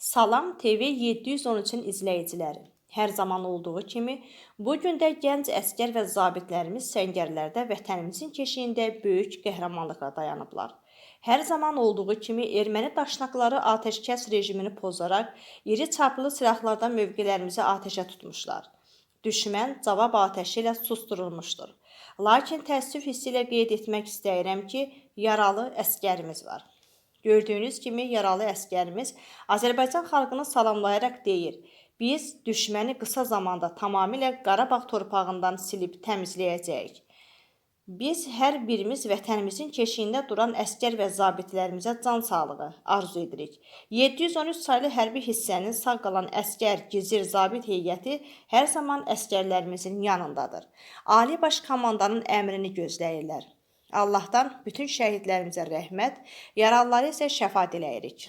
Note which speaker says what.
Speaker 1: Salam TV 713-ün izləyiciləri. Hər zaman olduğu kimi bu gün də gənc əskər və zabitlərimiz səngərlərdə vətənimizin keşiyində böyük qəhrəmanlıqla dayanıblar. Hər zaman olduğu kimi erməni daşnaqları atəşkəs rejimini pozaraq iri çaplı silahlardan mövqelərimizi atəşə tutmuşlar. Düşmən cavab atəşi ilə susturulmuşdur. Lakin təəssüf hissi ilə qeyd etmək istəyirəm ki, yaralı əskərimiz var. Gördüyünüz kimi yaralı əskərimiz Azərbaycan xalqını salamlayaraq deyir: "Biz düşməni qısa zamanda tamamilə Qarabağ torpağından silib təmizləyəcəyik." Biz hər birimiz vətənimizin keşiyində duran əskər və zabitlərimizə can sağlığı arzu edirik. 713 saylı hərbi hissənin sağ qalan əskər, gizir, zabit heyəti hər zaman əskərlərimizin yanındadır. Ali Baş Komandanın əmrini gözləyirlər. Allahdan bütün şəhidlərimizə rəhmət, yaralılara isə şəfa diləyirik.